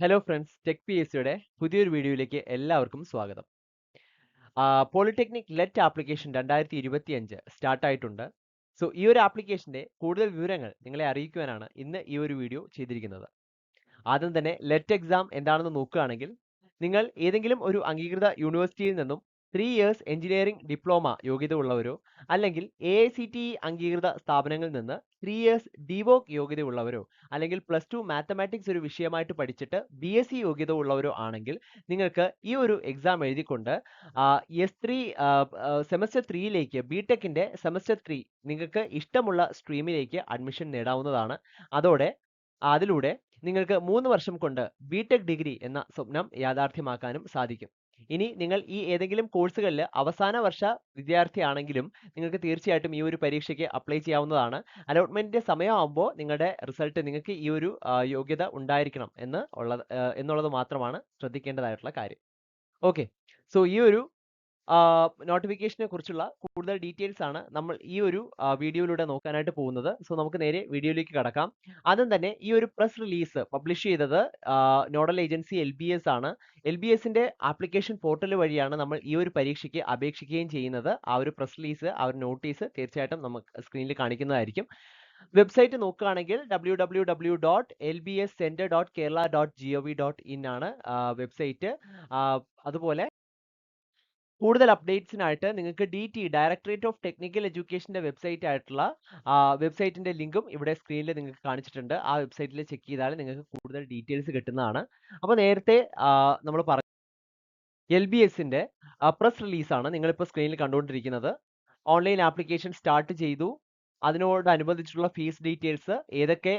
Hello friends tech P S സിയുടെ പുതിയൊരു വീഡിയോയിലേക്ക് എല്ലാവർക്കും സ്വാഗതം. പോളിടെക്നിക് ലെറ്റ് ആപ്ലിക്കേഷൻ രണ്ടായിരത്തി ഇരുപത്തി അഞ്ച് സ്റ്റാർട്ടായിട്ടുണ്ട് സോ ഈ ഒരു ആപ്ലിക്കേഷന്റെ കൂടുതൽ വിവരങ്ങൾ നിങ്ങളെ അറിയിക്കുവാനാണ് ഇന്ന് ഈ ഒരു വീഡിയോ ചെയ്തിരിക്കുന്നത്. ആദ്യം തന്നെ ലെറ്റ് എക്സാം എന്താണെന്ന് നോക്കുകയാണെങ്കിൽ നിങ്ങൾ ഏതെങ്കിലും ഒരു അംഗീകൃത യൂണിവേഴ്സിറ്റിയിൽ നിന്നും ത്രീ ഇയേഴ്സ് എഞ്ചിനീയറിംഗ് ഡിപ്ലോമ യോഗ്യത ഉള്ളവരോ അല്ലെങ്കിൽ എ ഐ സി ടി അംഗീകൃത സ്ഥാപനങ്ങളിൽ നിന്ന് ത്രീ ഇയേഴ്സ് ഡിവോക്ക് യോഗ്യത ഉള്ളവരോ അല്ലെങ്കിൽ പ്ലസ് ടു മാത്തമാറ്റിക്സ് ഒരു വിഷയമായിട്ട് പഠിച്ചിട്ട് ബി എസ് സി യോഗ്യത ഉള്ളവരോ ആണെങ്കിൽ നിങ്ങൾക്ക് ഈ ഒരു എക്സാം എഴുതിക്കൊണ്ട് എസ് ത്രീ സെമസ്റ്റർ ത്രീയിലേക്ക് ബി ടെക്കിന്റെ സെമസ്റ്റർ ത്രീ നിങ്ങൾക്ക് ഇഷ്ടമുള്ള സ്ട്രീമിലേക്ക് അഡ്മിഷൻ നേടാവുന്നതാണ്. അതോടെ അതിലൂടെ നിങ്ങൾക്ക് മൂന്ന് വർഷം കൊണ്ട് ബി ടെക് ഡിഗ്രി എന്ന സ്വപ്നം യാഥാർത്ഥ്യമാക്കാനും സാധിക്കും. ഇനി നിങ്ങൾ ഈ ഏതെങ്കിലും കോഴ്സുകളിൽ അവസാന വർഷ വിദ്യാർത്ഥിയാണെങ്കിലും നിങ്ങൾക്ക് തീർച്ചയായിട്ടും ഈ ഒരു പരീക്ഷയ്ക്ക് അപ്ലൈ ചെയ്യാവുന്നതാണ്. അലോട്ട്മെന്റിന്റെ സമയമാകുമ്പോൾ നിങ്ങളുടെ റിസൾട്ട് നിങ്ങൾക്ക് ഈ ഒരു യോഗ്യത ഉണ്ടായിരിക്കണം എന്ന് ഉള്ളത് എന്നുള്ളത് മാത്രമാണ് ശ്രദ്ധിക്കേണ്ടതായിട്ടുള്ള കാര്യം. ഓക്കെ. സോ ഈ ഒരു നോട്ടിഫിക്കേഷനെ കുറിച്ചുള്ള കൂടുതൽ ഡീറ്റെയിൽസ് ആണ് നമ്മൾ ഈ ഒരു വീഡിയോയിലൂടെ നോക്കാനായിട്ട് പോകുന്നത്. സോ നമുക്ക് നേരെ വീഡിയോയിലേക്ക് കടക്കാം. ആദ്യം തന്നെ ഈ ഒരു പ്രസ് റിലീസ് പബ്ലിഷ് ചെയ്തത് nodal agency L B S ആണ്. എൽ ബി എസിന്റെ ആപ്ലിക്കേഷൻ പോർട്ടൽ വഴിയാണ് നമ്മൾ ഈ ഒരു പരീക്ഷയ്ക്ക് അപേക്ഷിക്കുകയും ചെയ്യുന്നത്. ആ ഒരു പ്രസ് റിലീസ് ആ ഒരു നോട്ടീസ് തീർച്ചയായിട്ടും നമുക്ക് സ്ക്രീനിൽ കാണിക്കുന്നതായിരിക്കും. വെബ്സൈറ്റ് നോക്കുകയാണെങ്കിൽ W W W dot L B S centre dot Kerala dot G O V dot in ആണ് വെബ്സൈറ്റ് അതുപോലെ കൂടുതൽ അപ്ഡേറ്റ്സിനായിട്ട് നിങ്ങൾക്ക് D T directorate of technical എഡ്യൂക്കേഷന്റെ website ആയിട്ടുള്ള വെബ്സൈറ്റിന്റെ ലിങ്കും ഇവിടെ സ്ക്രീനിൽ നിങ്ങൾക്ക് കാണിച്ചിട്ടുണ്ട്. ആ വെബ്സൈറ്റിൽ ചെക്ക് ചെയ്താൽ നിങ്ങൾക്ക് കൂടുതൽ ഡീറ്റെയിൽസ് കിട്ടുന്നതാണ്. അപ്പോൾ നേരത്തെ നമ്മൾ പറഞ്ഞു എൽ ബി എസിന്റെ പ്രസ് റിലീസാണ് നിങ്ങളിപ്പോൾ സ്ക്രീനിൽ കണ്ടുകൊണ്ടിരിക്കുന്നത്. ഓൺലൈൻ ആപ്ലിക്കേഷൻ സ്റ്റാർട്ട് ചെയ്തു. അതിനോടനുബന്ധിച്ചുള്ള ഫീസ് ഡീറ്റെയിൽസ് ഏതൊക്കെ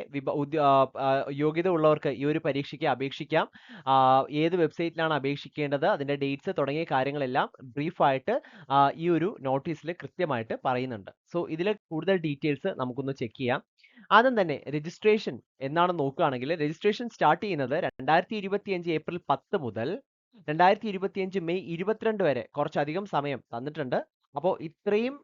യോഗ്യത ഉള്ളവർക്ക് ഈ ഒരു പരീക്ഷയ്ക്ക് അപേക്ഷിക്കാം. ഏത് വെബ്സൈറ്റിലാണ് അപേക്ഷിക്കേണ്ടത് അതിന്റെ ഡേറ്റ്സ് തുടങ്ങിയ കാര്യങ്ങളെല്ലാം ബ്രീഫായിട്ട് ഈ ഒരു നോട്ടീസിൽ കൃത്യമായിട്ട് പറയുന്നുണ്ട്. സോ ഇതിൽ കൂടുതൽ ഡീറ്റെയിൽസ് നമുക്കൊന്ന് ചെക്ക് ചെയ്യാം. ആദ്യം തന്നെ രജിസ്ട്രേഷൻ എന്നാണ് നോക്കുകയാണെങ്കിൽ രജിസ്ട്രേഷൻ സ്റ്റാർട്ട് ചെയ്യുന്നത് രണ്ടായിരത്തി ഇരുപത്തിയഞ്ച് ഏപ്രിൽ പത്ത് മുതൽ രണ്ടായിരത്തി ഇരുപത്തിയഞ്ച് മെയ് ഇരുപത്തിരണ്ട് വരെ കുറച്ചധികം സമയം തന്നിട്ടുണ്ട്. അപ്പോൾ ഇത്രയും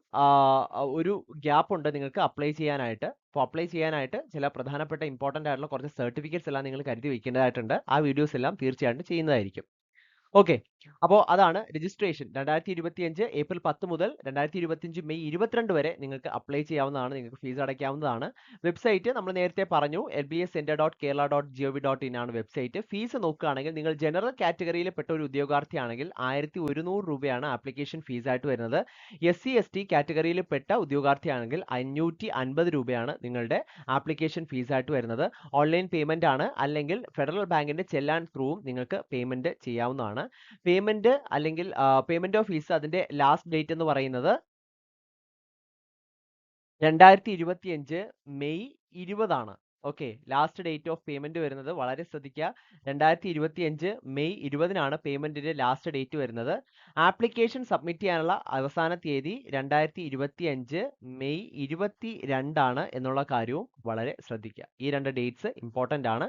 ഒരു ഗ്യാപ്പ് ഉണ്ട് നിങ്ങൾക്ക് അപ്ലൈ ചെയ്യാനായിട്ട്. അപ്പോൾ അപ്ലൈ ചെയ്യാനായിട്ട് ചില പ്രധാനപ്പെട്ട ഇമ്പോർട്ടന്റ് ആയിട്ടുള്ള കുറച്ച് സർട്ടിഫിക്കറ്റ്സ് എല്ലാം നിങ്ങൾ കരുതി വെക്കേണ്ടതായിട്ടുണ്ട്. ആ വീഡിയോസ് എല്ലാം തീർച്ചയായിട്ടും ചെയ്യുന്നതായിരിക്കും. ഓക്കെ. അപ്പോൾ അതാണ് രജിസ്ട്രേഷൻ രണ്ടായിരത്തി ഇരുപത്തി അഞ്ച് ഏപ്രിൽ പത്ത് മുതൽ രണ്ടായിരത്തി ഇരുപത്തിയഞ്ച് മെയ് ഇരുപത്തിരണ്ട് വരെ നിങ്ങൾക്ക് അപ്ലൈ ചെയ്യാവുന്നതാണ് നിങ്ങൾക്ക് ഫീസ് അടയ്ക്കാവുന്നതാണ്. വെബ്സൈറ്റ് നമ്മൾ നേരത്തെ പറഞ്ഞു L B S centre dot Kerala dot G O V dot in ആണ് വെബ്സൈറ്റ് ഫീസ് നോക്കുകയാണെങ്കിൽ നിങ്ങൾ ജനറൽ കാറ്റഗറിയിൽ പെട്ട ഒരു ഉദ്യോഗാർത്ഥിയാണെങ്കിൽ ആയിരത്തി ഒരുന്നൂറ് രൂപയാണ് ആപ്ലിക്കേഷൻ ഫീസ് ആയിട്ട് വരുന്നത്. എസ് സി എസ് ടി കാറ്റഗറിയിൽ പെട്ട ഉദ്യോഗാർത്ഥിയാണെങ്കിൽ അഞ്ഞൂറ്റി അൻപത് രൂപയാണ് നിങ്ങളുടെ ആപ്ലിക്കേഷൻ ഫീസ് ആയിട്ട് വരുന്നത്. ഓൺലൈൻ പേയ്മെന്റ് ആണ് അല്ലെങ്കിൽ ഫെഡറൽ ബാങ്കിന്റെ ചെല്ലാൻ ത്രൂവും നിങ്ങൾക്ക് പേയ്മെന്റ് ചെയ്യാവുന്നതാണ്. പേയ്മെന്റ് അല്ലെങ്കിൽ പേയ്മെന്റ് ഓഫ് ഫീസ് അതിന്റെ ലാസ്റ്റ് ഡേറ്റ് എന്ന് പറയുന്നത് രണ്ടായിരത്തി ഇരുപത്തിയഞ്ച് മെയ് ഇരുപതാണ്. Okay last date of payment വരുന്നത് വളരെ ശ്രദ്ധിക്കുക. രണ്ടായിരത്തി ഇരുപത്തി അഞ്ച് മെയ് ഇരുപതിനാണ് പേയ്മെന്റിന്റെ ലാസ്റ്റ് ഡേറ്റ് വരുന്നത്. ആപ്ലിക്കേഷൻ സബ്മിറ്റ് ചെയ്യാനുള്ള അവസാന തീയതി രണ്ടായിരത്തി ഇരുപത്തി അഞ്ച് മെയ് ഇരുപത്തി രണ്ടാണ് എന്നുള്ള കാര്യവും വളരെ ശ്രദ്ധിക്കുക. ഈ രണ്ട് ഡേറ്റ്സ് ഇമ്പോർട്ടന്റ് ആണ്.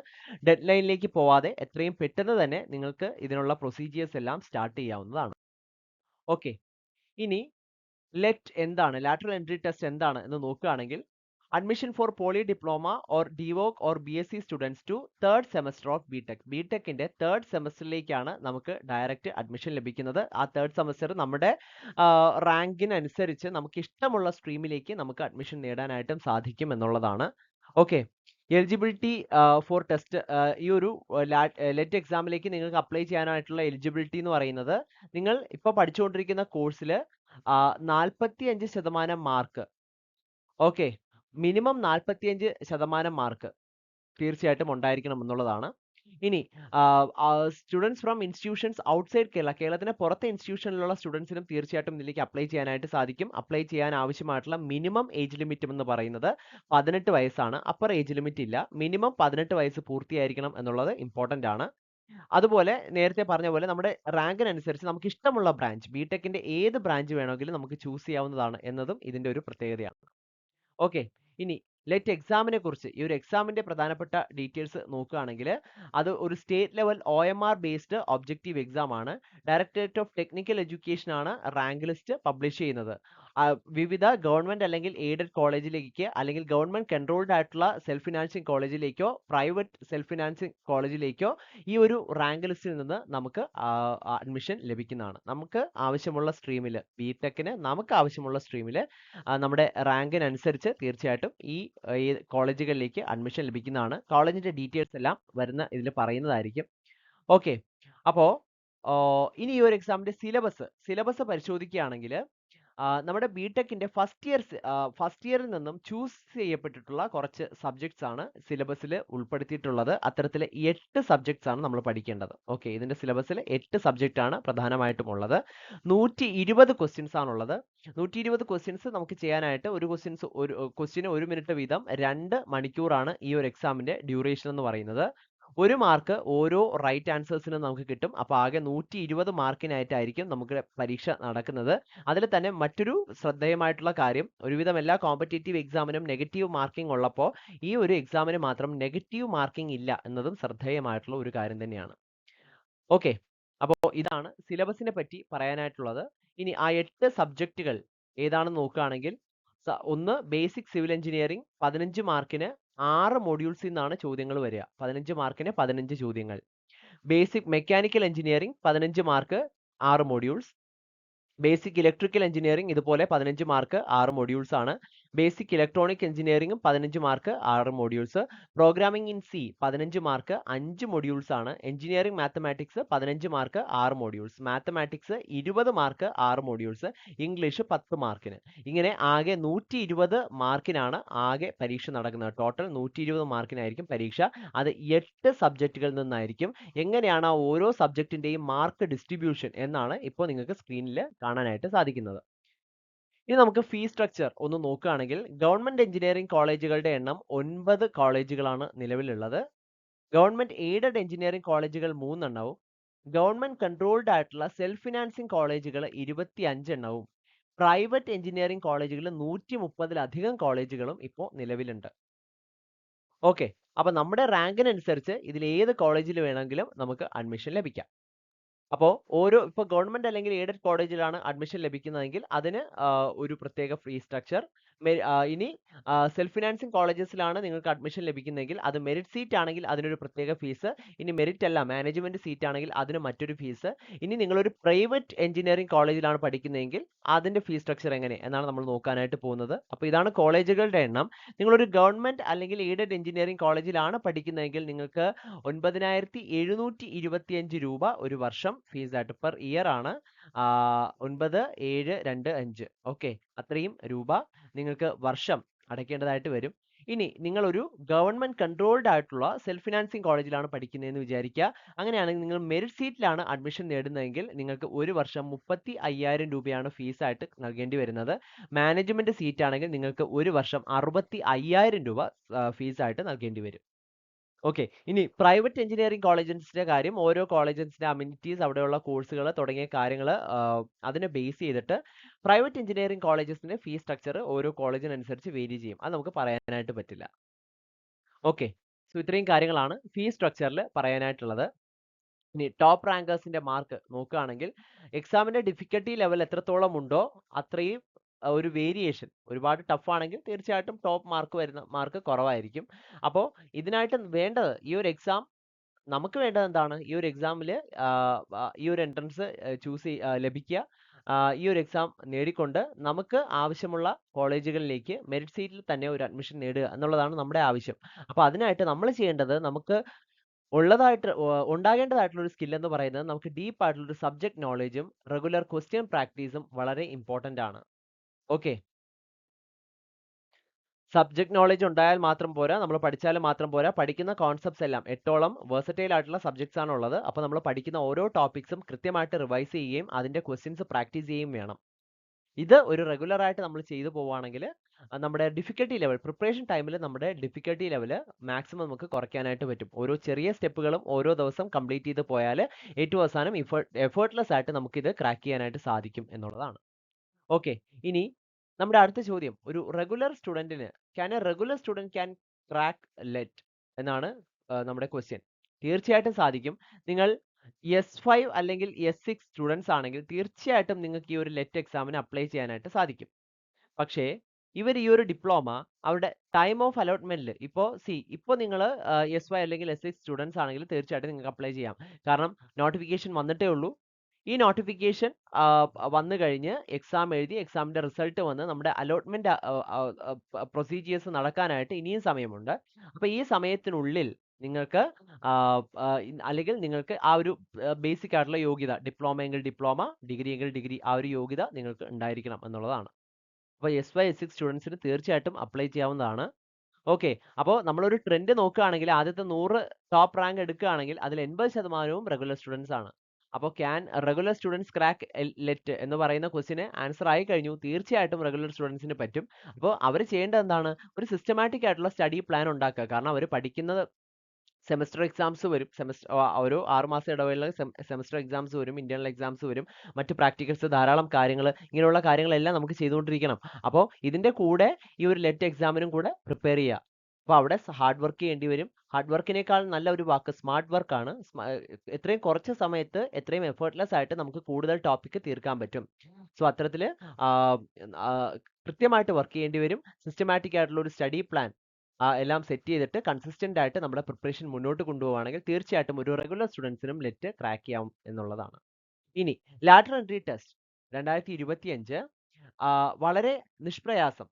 ഡെഡ് ലൈനിലേക്ക് പോവാതെ എത്രയും പെട്ടെന്ന് തന്നെ നിങ്ങൾക്ക് ഇതിനുള്ള പ്രൊസീജിയേഴ്സ് എല്ലാം സ്റ്റാർട്ട് ചെയ്യാവുന്നതാണ്. ഓക്കെ ഇനി ലെറ്റ് എന്താണ്? ലാറ്ററൽ എൻട്രി ടെസ്റ്റ് എന്താണ് എന്ന് നോക്കുകയാണെങ്കിൽ admission for poly diploma or DVoc or B S C students to third semester of B tech B ടെക്കിന്റെ third സെമസ്റ്ററിലേക്കാണ് നമുക്ക് ഡയറക്റ്റ് അഡ്മിഷൻ ലഭിക്കുന്നത്. ആ തേർഡ് സെമസ്റ്റർ നമ്മുടെ റാങ്കിനനുസരിച്ച് നമുക്ക് ഇഷ്ടമുള്ള സ്ട്രീമിലേക്ക് നമുക്ക് അഡ്മിഷൻ നേടാനായിട്ടും സാധിക്കും എന്നുള്ളതാണ്. ഓക്കെ എലിജിബിലിറ്റി ഫോർ ടെസ്റ്റ് ഈ ഒരു ലെറ്റ് എക്സാമിലേക്ക് നിങ്ങൾക്ക് അപ്ലൈ ചെയ്യാനായിട്ടുള്ള എലിജിബിലിറ്റി എന്ന് പറയുന്നത് നിങ്ങൾ ഇപ്പോൾ പഠിച്ചുകൊണ്ടിരിക്കുന്ന കോഴ്സിൽ നാൽപ്പത്തി അഞ്ച് ശതമാനം മാർക്ക് ഓക്കെ മിനിമം നാൽപ്പത്തിയഞ്ച് ശതമാനം മാർക്ക് തീർച്ചയായിട്ടും ഉണ്ടായിരിക്കണം എന്നുള്ളതാണ്. ഇനി students from institutions outside Kerala കേരളത്തിന് പുറത്തെ ഇൻസ്റ്റിറ്റ്യൂഷനിലുള്ള സ്റ്റുഡൻസിനും തീർച്ചയായിട്ടും ഇതിലേക്ക് അപ്ലൈ ചെയ്യാനായിട്ട് സാധിക്കും. അപ്ലൈ ചെയ്യാൻ ആവശ്യമായിട്ടുള്ള മിനിമം ഏജ് ലിമിറ്റ് എന്ന് പറയുന്നത് പതിനെട്ട് വയസ്സാണ്. അപ്പർ ഏജ് ലിമിറ്റ് ഇല്ല. മിനിമം പതിനെട്ട് വയസ്സ് പൂർത്തിയായിരിക്കണം എന്നുള്ളത് ഇമ്പോർട്ടന്റ് ആണ്. അതുപോലെ നേരത്തെ പറഞ്ഞ പോലെ നമ്മുടെ റാങ്കിനനുസരിച്ച് നമുക്ക് ഇഷ്ടമുള്ള ബ്രാഞ്ച് ബി ടെക്കിന്റെ ഏത് ബ്രാഞ്ച് വേണമെങ്കിലും നമുക്ക് ചൂസ് ചെയ്യാവുന്നതാണ് എന്നതും ഇതിന്റെ ഒരു പ്രത്യേകതയാണ്. ഓക്കെ. ഇനി ലെറ്റ് എക്സാമിനെ കുറിച്ച് ഈ ഒരു എക്സാമിന്റെ പ്രധാനപ്പെട്ട ഡീറ്റെയിൽസ് നോക്കുകയാണെങ്കിൽ അത് ഒരു state level O M R based objective exam ആണ്. ഡയറക്ടറേറ്റ് ഓഫ് ടെക്നിക്കൽ എഡ്യൂക്കേഷൻ ആണ് റാങ്ക് ലിസ്റ്റ് പബ്ലിഷ് ചെയ്യുന്നത്. വിവിധ ഗവൺമെന്റ് അല്ലെങ്കിൽ എയ്ഡഡ് കോളേജിലേക്ക് അല്ലെങ്കിൽ ഗവൺമെന്റ് കൺട്രോൾഡ് ആയിട്ടുള്ള സെൽഫ് ഫിനാൻസിങ് കോളേജിലേക്കോ പ്രൈവറ്റ് സെൽഫ് ഫിനാൻസിങ് കോളേജിലേക്കോ ഈ ഒരു റാങ്ക് ലിസ്റ്റിൽ നിന്ന് നമുക്ക് അഡ്മിഷൻ ലഭിക്കുന്നതാണ്. നമുക്ക് ആവശ്യമുള്ള സ്ട്രീമിൽ ബി ടെക്കിന് നമുക്ക് ആവശ്യമുള്ള സ്ട്രീമിൽ നമ്മുടെ റാങ്കിനനുസരിച്ച് തീർച്ചയായിട്ടും ഈ കോളേജുകളിലേക്ക് അഡ്മിഷൻ ലഭിക്കുന്നതാണ്. കോളേജിന്റെ ഡീറ്റെയിൽസ് എല്ലാം വരുന്ന ഇതിൽ പറയുന്നതായിരിക്കും. ഓക്കെ. അപ്പോൾ ഇനി ഈ ഒരു എക്സാമിന്റെ സിലബസ് സിലബസ് പരിശോധിക്കുകയാണെങ്കിൽ നമ്മുടെ ബി ടെക്കിന്റെ ഫസ്റ്റ് ഇയർ ഫസ്റ്റ് ഇയറിൽ നിന്നും ചൂസ് ചെയ്യപ്പെട്ടിട്ടുള്ള കുറച്ച് സബ്ജക്ട്സ് ആണ് സിലബസിൽ ഉൾപ്പെടുത്തിയിട്ടുള്ളത്. അത്തരത്തിൽ എട്ട് സബ്ജക്ട്സ് ആണ് നമ്മൾ പഠിക്കേണ്ടത്. ഓക്കെ ഇതിന്റെ സിലബസിൽ എട്ട് സബ്ജക്റ്റ് ആണ് പ്രധാനമായിട്ടും ഉള്ളത്. നൂറ്റി ഇരുപത് ക്വസ്റ്റ്യൻസ് ആണുള്ളത്. നൂറ്റി ഇരുപത് ക്വസ്റ്റ്യൻസ് നമുക്ക് ചെയ്യാനായിട്ട് ഒരു ക്വസ്റ്റ്യൻസ് ഒരു ക്വസ്റ്റ്യന് ഒരു മിനിറ്റ് വീതം രണ്ട് മണിക്കൂറാണ് ഈ ഒരു എക്സാമിന്റെ ഡ്യൂറേഷൻ എന്ന് പറയുന്നത്. ഒരു മാർക്ക് ഓരോ റൈറ്റ് ആൻസേഴ്സിനും നമുക്ക് കിട്ടും. അപ്പോൾ ആകെ നൂറ്റി ഇരുപത് മാർക്കിനായിട്ടായിരിക്കും നമുക്ക് പരീക്ഷ നടക്കുന്നത്. അതിൽ തന്നെ മറ്റൊരു ശ്രദ്ധേയമായിട്ടുള്ള കാര്യം ഒരുവിധം എല്ലാ കോമ്പറ്റേറ്റീവ് എക്സാമിനും നെഗറ്റീവ് മാർക്കിംഗ് ഉള്ളപ്പോൾ ഈ ഒരു എക്സാമിന് മാത്രം നെഗറ്റീവ് മാർക്കിംഗ് ഇല്ല എന്നതും ശ്രദ്ധേയമായിട്ടുള്ള ഒരു കാര്യം തന്നെയാണ്. ഓക്കെ അപ്പോൾ ഇതാണ് സിലബസിനെ പറ്റി പറയാനായിട്ടുള്ളത്. ഇനി ആ എട്ട് സബ്ജക്റ്റുകൾ ഏതാണെന്ന് നോക്കുകയാണെങ്കിൽ ഒന്ന് ബേസിക് സിവിൽ എഞ്ചിനീയറിംഗ് പതിനഞ്ച് മാർക്കിന് ആറ് മൊഡ്യൂൾസിൽ നിന്നാണ് ചോദ്യങ്ങൾ വരിക. പതിനഞ്ച് മാർക്കിന് പതിനഞ്ച് ചോദ്യങ്ങൾ. ബേസിക് മെക്കാനിക്കൽ എഞ്ചിനീയറിംഗ് പതിനഞ്ച് മാർക്ക് ആറ് മൊഡ്യൂൾസ് ബേസിക് ഇലക്ട്രിക്കൽ എഞ്ചിനീയറിംഗ് ഇതുപോലെ പതിനഞ്ച് മാർക്ക് ആറ് മൊഡ്യൂൾസ് ആണ്. ബേസിക് ഇലക്ട്രോണിക് എഞ്ചിനീയറിംഗും പതിനഞ്ച് മാർക്ക് ആറ് മോഡ്യൂൾസ് പ്രോഗ്രാമിംഗ് ഇൻ സി പതിനഞ്ച് മാർക്ക് അഞ്ച് മോഡ്യൂൾസ് ആണ്. എഞ്ചിനീയറിംഗ് മാത്തമാറ്റിക്സ് പതിനഞ്ച് മാർക്ക് ആറ് മോഡ്യൂൾസ് മാത്തമാറ്റിക്സ് ഇരുപത് മാർക്ക് ആറ് മോഡ്യൂൾസ് ഇംഗ്ലീഷ് പത്ത് മാർക്കിന് ഇങ്ങനെ ആകെ നൂറ്റി ഇരുപത് മാർക്കിനാണ് ആകെ പരീക്ഷ നടക്കുന്നത്. ടോട്ടൽ നൂറ്റി ഇരുപത് മാർക്കിനായിരിക്കും പരീക്ഷ. അത് എട്ട് സബ്ജക്റ്റുകളിൽ നിന്നായിരിക്കും. എങ്ങനെയാണ് ഓരോ സബ്ജക്റ്റിന്റെയും മാർക്ക് ഡിസ്ട്രിബ്യൂഷൻ എന്നാണ് ഇപ്പോൾ നിങ്ങൾക്ക് സ്ക്രീനിൽ കാണാനായിട്ട് സാധിക്കുന്നത്. ഇനി നമുക്ക് ഫീ സ്ട്രക്ചർ ഒന്ന് നോക്കുകയാണെങ്കിൽ ഗവൺമെന്റ് എഞ്ചിനീയറിംഗ് കോളേജുകളുടെ എണ്ണം ഒൻപത് കോളേജുകളാണ് നിലവിലുള്ളത്. ഗവൺമെന്റ് എയ്ഡഡ് എഞ്ചിനീയറിംഗ് കോളേജുകൾ മൂന്നെണ്ണവും ഗവൺമെന്റ് കൺട്രോൾഡ് ആയിട്ടുള്ള സെൽഫ് ഫിനാൻസിങ് കോളേജുകൾ ഇരുപത്തി അഞ്ചെണ്ണവും പ്രൈവറ്റ് എഞ്ചിനീയറിംഗ് കോളേജുകൾ നൂറ്റി മുപ്പതിലധികം കോളേജുകളും ഇപ്പോൾ നിലവിലുണ്ട്. ഓക്കെ അപ്പൊ നമ്മുടെ റാങ്കിനനുസരിച്ച് ഇതിൽ ഏത് കോളേജിൽ വേണമെങ്കിലും നമുക്ക് അഡ്മിഷൻ ലഭിക്കാം. അപ്പോൾ ഓരോ ഇപ്പോൾ ഗവൺമെന്റ് അല്ലെങ്കിൽ എയ്ഡഡ് കോളേജിലാണ് അഡ്മിഷൻ ലഭിക്കുന്നതെങ്കിൽ അതിന് ഒരു പ്രത്യേക ഫീ സ്ട്രക്ചർ ഇനി സെൽഫ് ഫിനാൻസിങ് കോളേജസിലാണ് നിങ്ങൾക്ക് അഡ്മിഷൻ ലഭിക്കുന്നതെങ്കിൽ അത് മെറിറ്റ് സീറ്റ് ആണെങ്കിൽ അതിനൊരു പ്രത്യേക ഫീസ് ഇനി മെറിറ്റ് അല്ല മാനേജ്മെന്റ് സീറ്റ് ആണെങ്കിൽ അതിന് മറ്റൊരു ഫീസ് ഇനി നിങ്ങളൊരു പ്രൈവറ്റ് എഞ്ചിനീയറിംഗ് കോളേജിലാണ് പഠിക്കുന്നതെങ്കിൽ അതിന്റെ ഫീസ് സ്ട്രക്ചർ എങ്ങനെ? എന്നാണ് നമ്മൾ നോക്കാനായിട്ട് പോകുന്നത്. അപ്പോൾ ഇതാണ് കോളേജുകളുടെ എണ്ണം. നിങ്ങളൊരു ഗവൺമെന്റ് അല്ലെങ്കിൽ എയ്ഡഡ് എഞ്ചിനീയറിംഗ് കോളേജിലാണ് പഠിക്കുന്നതെങ്കിൽ നിങ്ങൾക്ക് ഒൻപതിനായിരത്തി എഴുന്നൂറ്റി ഇരുപത്തിയഞ്ച് രൂപ ഒരു വർഷം ഫീസ് ആയിട്ട് പെർ ഇയർ ആണ്. ഒൻപത് ഏഴ് രണ്ട് അഞ്ച്. ഓക്കെ. അത്രയും രൂപ. നിങ്ങൾക്ക് വർഷം അടയ്ക്കേണ്ടതായിട്ട് വരും. ഇനി നിങ്ങൾ ഒരു ഗവൺമെന്റ് കൺട്രോൾഡ് ആയിട്ടുള്ള സെൽഫ് ഫിനാൻസിങ് കോളേജിലാണ് പഠിക്കുന്നതെന്ന് വിചാരിക്കുക. അങ്ങനെയാണെങ്കിൽ നിങ്ങൾ മെറിറ്റ് സീറ്റിലാണ് അഡ്മിഷൻ നേടുന്നതെങ്കിൽ നിങ്ങൾക്ക് ഒരു വർഷം മുപ്പത്തി അയ്യായിരം രൂപയാണ് ഫീസായിട്ട് നൽകേണ്ടി വരുന്നത്. മാനേജ്മെന്റ് സീറ്റ് ആണെങ്കിൽ നിങ്ങൾക്ക് ഒരു വർഷം അറുപത്തി അയ്യായിരം രൂപ ഫീസായിട്ട് നൽകേണ്ടി വരും. ഓക്കെ. ഇനി പ്രൈവറ്റ് എഞ്ചിനീയറിംഗ് കോളേജസിന്റെ കാര്യം ഓരോ കോളേജസിന്റെ അമിനിറ്റീസ് അവിടെയുള്ള കോഴ്സുകൾ തുടങ്ങിയ കാര്യങ്ങൾ അതിനെ ബേസ് ചെയ്തിട്ട് പ്രൈവറ്റ് എഞ്ചിനീയറിംഗ് കോളേജസിന്റെ ഫീസ് സ്ട്രക്ചർ ഓരോ കോളേജിനനുസരിച്ച് വേരി ചെയ്യും. അത് നമുക്ക് പറയാനായിട്ട് പറ്റില്ല. ഓക്കെ. സോ ഇത്രയും കാര്യങ്ങളാണ് ഫീസ് സ്ട്രക്ചറിൽ പറയാനായിട്ടുള്ളത്. ഇനി ടോപ്പ് റാങ്കേഴ്സിന്റെ മാർക്ക് നോക്കുകയാണെങ്കിൽ എക്സാമിന്റെ ഡിഫിക്കൽട്ടി ലെവൽ എത്രത്തോളം ഉണ്ടോ അത്രയും ഒരു വേരിയേഷൻ ഒരുപാട് ടഫ് ആണെങ്കിൽ തീർച്ചയായിട്ടും ടോപ്പ് മാർക്ക് വരുന്ന മാർക്ക് കുറവായിരിക്കും. അപ്പോൾ ഇതിനായിട്ട് വേണ്ടത് ഈ ഒരു എക്സാം നമുക്ക് വേണ്ടത് എന്താണ്? ഈ ഒരു എക്സാമിൽ ഈ ഒരു എൻട്രൻസ് ചൂസ് ലഭിക്കുക. ഈ ഒരു എക്സാം നേടിക്കൊണ്ട് നമുക്ക് ആവശ്യമുള്ള കോളേജുകളിലേക്ക് മെറിറ്റ് സീറ്റിൽ തന്നെ ഒരു അഡ്മിഷൻ നേടുക എന്നുള്ളതാണ് നമ്മുടെ ആവശ്യം. അപ്പോൾ അതിനായിട്ട് നമ്മൾ ചെയ്യേണ്ടത് നമുക്ക് ഉള്ളതായിട്ട് ഉണ്ടാകേണ്ടതായിട്ടുള്ള ഒരു സ്കിൽ എന്ന് പറയുന്നത് നമുക്ക് ഡീപ്പ് ആയിട്ടുള്ള ഒരു സബ്ജക്ട് നോളജും റെഗുലർ ക്വസ്റ്റ്യൻ പ്രാക്ടീസും വളരെ ഇമ്പോർട്ടന്റ് ആണ്. ഓക്കെ. സബ്ജക്ട് നോളജ് ഉണ്ടായാൽ മാത്രം പോരാ നമ്മൾ പഠിച്ചാൽ മാത്രം പോരാ. പഠിക്കുന്ന കോൺസെപ്റ്റ്സ് എല്ലാം എട്ടോളം വേഴ്സറ്റൈൽ ആയിട്ടുള്ള സബ്ജക്ട്സ് ആണ് ഉള്ളത്. അപ്പോൾ നമ്മൾ പഠിക്കുന്ന ഓരോ ടോപ്പിക്സും കൃത്യമായിട്ട് റിവൈസ് ചെയ്യുകയും അതിന്റെ ക്വസ്റ്റ്യൻസ് പ്രാക്ടീസ് ചെയ്യുകയും വേണം. ഇത് ഒരു റെഗുലർ ആയിട്ട് നമ്മൾ ചെയ്തു പോവുകയാണെങ്കിൽ നമ്മുടെ ഡിഫിക്കൽട്ടി ലെവൽ പ്രിപ്പറേഷൻ ടൈമിൽ നമ്മുടെ ഡിഫിക്കൽട്ടി ലെവൽ മാക്സിമം നമുക്ക് കുറയ്ക്കാനായിട്ട് പറ്റും. ഓരോ ചെറിയ സ്റ്റെപ്പുകളും ഓരോ ദിവസം കംപ്ലീറ്റ് ചെയ്ത് പോയാൽ ഏറ്റവും അവസാനം എഫേർട്ട്ലെസ് ആയിട്ട് നമുക്കിത് ക്രാക്ക് ചെയ്യാനായിട്ട് സാധിക്കും എന്നുള്ളതാണ്. ഓക്കെ. ഇനി നമ്മുടെ അടുത്ത ചോദ്യം. ഒരു regular സ്റ്റുഡന്റിന് can a regular student can crack LET എന്നാണ് നമ്മുടെ ക്വസ്റ്റ്യൻ തീർച്ചയായിട്ടും സാധിക്കും. നിങ്ങൾ എസ് ഫൈവ് അല്ലെങ്കിൽ എസ് സിക്സ് സ്റ്റുഡൻസ് ആണെങ്കിൽ തീർച്ചയായിട്ടും നിങ്ങൾക്ക് ഈ ഒരു ലെറ്റ് എക്സാമിന് അപ്ലൈ ചെയ്യാനായിട്ട് സാധിക്കും. പക്ഷേ ഇവർ ഈ ഒരു ഡിപ്ലോമ അവരുടെ ടൈം ഓഫ് അലോട്ട്മെന്റിൽ ഇപ്പോൾ സി ഇപ്പോൾ നിങ്ങൾ എസ് വൈ അല്ലെങ്കിൽ എസ് സിക്സ് സ്റ്റുഡൻസ് ആണെങ്കിൽ തീർച്ചയായിട്ടും നിങ്ങൾക്ക് അപ്ലൈ ചെയ്യാം. കാരണം നോട്ടിഫിക്കേഷൻ വന്നിട്ടേ ഉള്ളൂ. ഈ നോട്ടിഫിക്കേഷൻ വന്നു കഴിഞ്ഞ് എക്സാം എഴുതി എക്സാമിന്റെ റിസൾട്ട് വന്ന് നമ്മുടെ അലോട്ട്മെന്റ് പ്രൊസീജിയേഴ്സ് നടക്കാനായിട്ട് ഇനിയും സമയമുണ്ട്. അപ്പോൾ ഈ സമയത്തിനുള്ളിൽ നിങ്ങൾക്ക് അല്ലെങ്കിൽ നിങ്ങൾക്ക് ആ ഒരു ബേസിക് ആയിട്ടുള്ള യോഗ്യത ഡിപ്ലോമ എങ്കിൽ ഡിപ്ലോമ ഡിഗ്രി എങ്കിൽ ഡിഗ്രി ആ ഒരു യോഗ്യത നിങ്ങൾക്ക് ഉണ്ടായിരിക്കണം എന്നുള്ളതാണ്. അപ്പോൾ എസ് വൈ എസ് സിക്സ് സ്റ്റുഡൻസിന് തീർച്ചയായിട്ടും അപ്ലൈ ചെയ്യാവുന്നതാണ്. ഓക്കെ അപ്പോൾ നമ്മളൊരു ട്രെൻഡ് നോക്കുകയാണെങ്കിൽ ആദ്യത്തെ നൂറ് ടോപ്പ് റാങ്ക് എടുക്കുകയാണെങ്കിൽ അതിൽ എൺപത് ശതമാനവും റെഗുലർ സ്റ്റുഡൻസ് ആണ്. അപ്പോൾ can regular students crack LET എന്ന് പറയുന്ന ക്വസ്റ്റിന് ആൻസർ ആയി കഴിഞ്ഞു. തീർച്ചയായിട്ടും റെഗുലർ സ്റ്റുഡൻസിന് പറ്റും. അപ്പോൾ അവർ ചെയ്യേണ്ടത് എന്താണ്? ഒരു സിസ്റ്റമാറ്റിക് ആയിട്ടുള്ള സ്റ്റഡി പ്ലാൻ ഉണ്ടാക്കുക. കാരണം അവർ പഠിക്കുന്നത് സെമസ്റ്റർ എക്സാംസ് വരും. സെമസ്റ്റർ ഓരോ ആറ് മാസം ഇടവേളയിൽ സെമസ്റ്റർ എക്സാംസ് വരും. ഇന്റേണൽ എക്സാംസ് വരും. മറ്റ് പ്രാക്ടിക്കൽസ് ധാരാളം കാര്യങ്ങൾ ഇങ്ങനെയുള്ള കാര്യങ്ങളെല്ലാം നമുക്ക് ചെയ്തുകൊണ്ടിരിക്കണം. അപ്പോൾ ഇതിന്റെ കൂടെ ഈ ഒരു ലെറ്റ് എക്സാമിനും കൂടെ പ്രിപ്പയർ ചെയ്യുക. അപ്പോൾ അവിടെ ഹാർഡ് വർക്ക് ചെയ്യേണ്ടി വരും. ഹാർഡ് വർക്കിനേക്കാൾ നല്ല ഒരു വാക്ക് സ്മാർട്ട് വർക്കാണ് എത്രയും കുറച്ച് സമയത്ത് എത്രയും എഫേർട്ട്ലെസ് ആയിട്ട് നമുക്ക് കൂടുതൽ ടോപ്പിക്ക് തീർക്കാൻ പറ്റും. സോ അത്തരത്തിൽ കൃത്യമായിട്ട് വർക്ക് ചെയ്യേണ്ടി വരും. സിസ്റ്റമാറ്റിക് ആയിട്ടുള്ള ഒരു സ്റ്റഡി പ്ലാൻ എല്ലാം സെറ്റ് ചെയ്തിട്ട് കൺസിസ്റ്റന്റ് ആയിട്ട് നമ്മുടെ പ്രിപ്പറേഷൻ മുന്നോട്ട് കൊണ്ടുപോവുകയാണെങ്കിൽ തീർച്ചയായിട്ടും ഒരു റെഗുലർ സ്റ്റുഡൻസിനും ലെറ്റ് ക്രാക്ക് ചെയ്യാം എന്നുള്ളതാണ്. ഇനി ലാറ്റർ എൻട്രി ടെസ്റ്റ് രണ്ടായിരത്തി ഇരുപത്തിയഞ്ച് വളരെ നിഷ്പ്രയാസം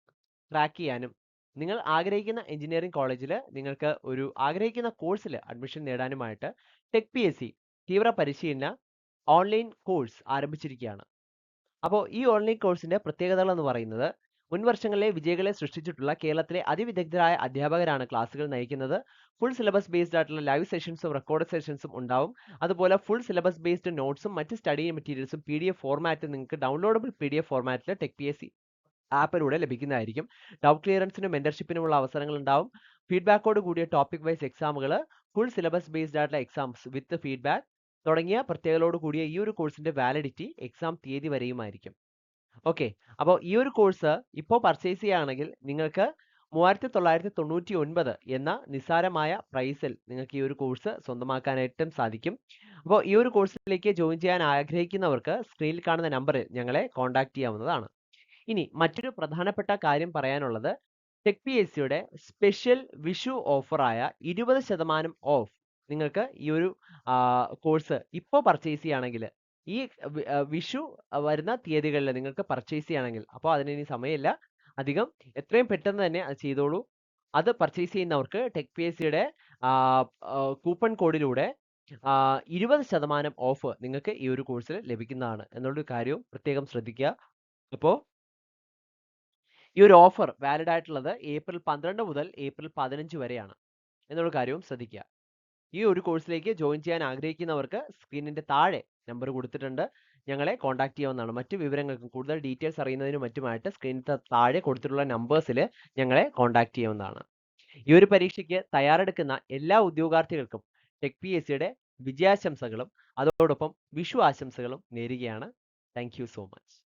ക്രാക്ക് ചെയ്യാനും നിങ്ങൾ ആഗ്രഹിക്കുന്ന എഞ്ചിനീയറിംഗ് കോളേജിൽ നിങ്ങൾക്ക് ഒരു ആഗ്രഹിക്കുന്ന കോഴ്സിൽ അഡ്മിഷൻ നേടാനുമായിട്ട് ടെക് പി എസ് സി തീവ്ര പരിശീലന ഓൺലൈൻ കോഴ്സ് ആരംഭിച്ചിരിക്കുകയാണ്. അപ്പോൾ ഈ ഓൺലൈൻ കോഴ്സിന്റെ പ്രത്യേകതകൾ എന്ന് പറയുന്നത് മുൻ വർഷങ്ങളിലെ വിജയികളെ സൃഷ്ടിച്ചിട്ടുള്ള കേരളത്തിലെ അതിവിദഗ്ധരായ അധ്യാപകരാണ് ക്ലാസ്സുകൾ നയിക്കുന്നത്. ഫുൾ സിലബസ് ബേസ്ഡ് ആയിട്ടുള്ള ലൈവ് സെഷൻസും റെക്കോർഡ് സെഷൻസും ഉണ്ടാവും. അതുപോലെ ഫുൾ സിലബസ് ബേസ്ഡ് നോട്ട്സും മറ്റ് സ്റ്റഡി മെറ്റീരിയൽസും പി ഡി എഫ് ഫോർമാറ്റ് നിങ്ങൾക്ക് ഡൗൺലോഡബിൾ പി ഡി എഫ് ഫോർമാറ്റിൽ ടെക് പി എസ് സി ആപ്പിലൂടെ ലഭിക്കുന്നതായിരിക്കും. ഡൗട്ട് ക്ലിയറൻസിനും മെന്റർഷിപ്പിനുമുള്ള അവസരങ്ങൾ ഉണ്ടാവും ഫീഡ്ബാക്കോട് കൂടിയ ടോപ്പിക് വൈസ് എക്സാമുകൾ ഫുൾ സിലബസ് ബേസ്ഡ് ആയിട്ടുള്ള എക്സാംസ് വിത്ത് ഫീഡ്ബാക്ക് തുടങ്ങിയ പ്രത്യേകതയോട് കൂടിയ ഈ ഒരു കോഴ്സിന്റെ വാലിഡിറ്റി എക്സാം തീയതി വരെയുമായിരിക്കും. ഓക്കെ അപ്പോൾ ഈ ഒരു കോഴ്സ് ഇപ്പോൾ പർച്ചേസ് ചെയ്യുകയാണെങ്കിൽ നിങ്ങൾക്ക് മൂവായിരത്തി തൊള്ളായിരത്തി തൊണ്ണൂറ്റി ഒൻപത് എന്ന നിസ്സാരമായ പ്രൈസിൽ നിങ്ങൾക്ക് ഈ ഒരു കോഴ്സ് സ്വന്തമാക്കാനായിട്ടും സാധിക്കും. അപ്പോൾ ഈ ഒരു കോഴ്സിലേക്ക് ജോയിൻ ചെയ്യാൻ ആഗ്രഹിക്കുന്നവർക്ക് സ്ക്രീനിൽ കാണുന്ന നമ്പറിൽ ഞങ്ങളെ കോൺടാക്ട് ചെയ്യാവുന്നതാണ്. ഇനി മറ്റൊരു പ്രധാനപ്പെട്ട കാര്യം പറയാനുള്ളത് ടെക് പി എസ് സിയുടെ സ്പെഷ്യൽ വിഷു ഓഫറായ ഇരുപത് ശതമാനം ഓഫ് നിങ്ങൾക്ക് ഈ ഒരു കോഴ്സ് ഇപ്പോൾ പർച്ചേസ് ചെയ്യുകയാണെങ്കിൽ ഈ വിഷു വരുന്ന തീയതികളിൽ നിങ്ങൾക്ക് പർച്ചേസ് ചെയ്യുകയാണെങ്കിൽ അപ്പോൾ അതിന് ഇനി സമയമില്ല. അധികം എത്രയും പെട്ടെന്ന് തന്നെ അത് ചെയ്തോളൂ. അത് പർച്ചേസ് ചെയ്യുന്നവർക്ക് ടെക് പി എസ് സിയുടെ കൂപ്പൺ കോഡിലൂടെ ഇരുപത് ശതമാനം ഓഫ് നിങ്ങൾക്ക് ഈ ഒരു കോഴ്സിൽ ലഭിക്കുന്നതാണ്. എന്നുള്ളൊരു കാര്യവും പ്രത്യേകം ശ്രദ്ധിക്കുക. അപ്പോൾ ഈ ഒരു ഓഫർ വാലിഡ് ആയിട്ടുള്ളത് ഏപ്രിൽ പന്ത്രണ്ട് മുതൽ ഏപ്രിൽ പതിനഞ്ച് വരെയാണ്. എന്നുള്ള കാര്യവും ശ്രദ്ധിക്കുക. ഈ ഒരു കോഴ്സിലേക്ക് ജോയിൻ ചെയ്യാൻ ആഗ്രഹിക്കുന്നവർക്ക് സ്ക്രീനിന്റെ താഴെ നമ്പർ കൊടുത്തിട്ടുണ്ട്. ഞങ്ങളെ കോൺടാക്ട് ചെയ്യാവുന്നതാണ്. മറ്റ് വിവരങ്ങൾക്കും കൂടുതൽ ഡീറ്റെയിൽസ് അറിയുന്നതിനും മറ്റുമായിട്ട് സ്ക്രീനിന്റെ താഴെ കൊടുത്തിട്ടുള്ള നമ്പേഴ്സിൽ ഞങ്ങളെ കോൺടാക്ട് ചെയ്യാവുന്നതാണ്. ഈ ഒരു പരീക്ഷയ്ക്ക് തയ്യാറെടുക്കുന്ന എല്ലാ ഉദ്യോഗാർത്ഥികൾക്കും ടെക് പി എസ് സിയുടെ വിജയാശംസകളും അതോടൊപ്പം വിഷു ആശംസകളും നേരുകയാണ്. Thank so much.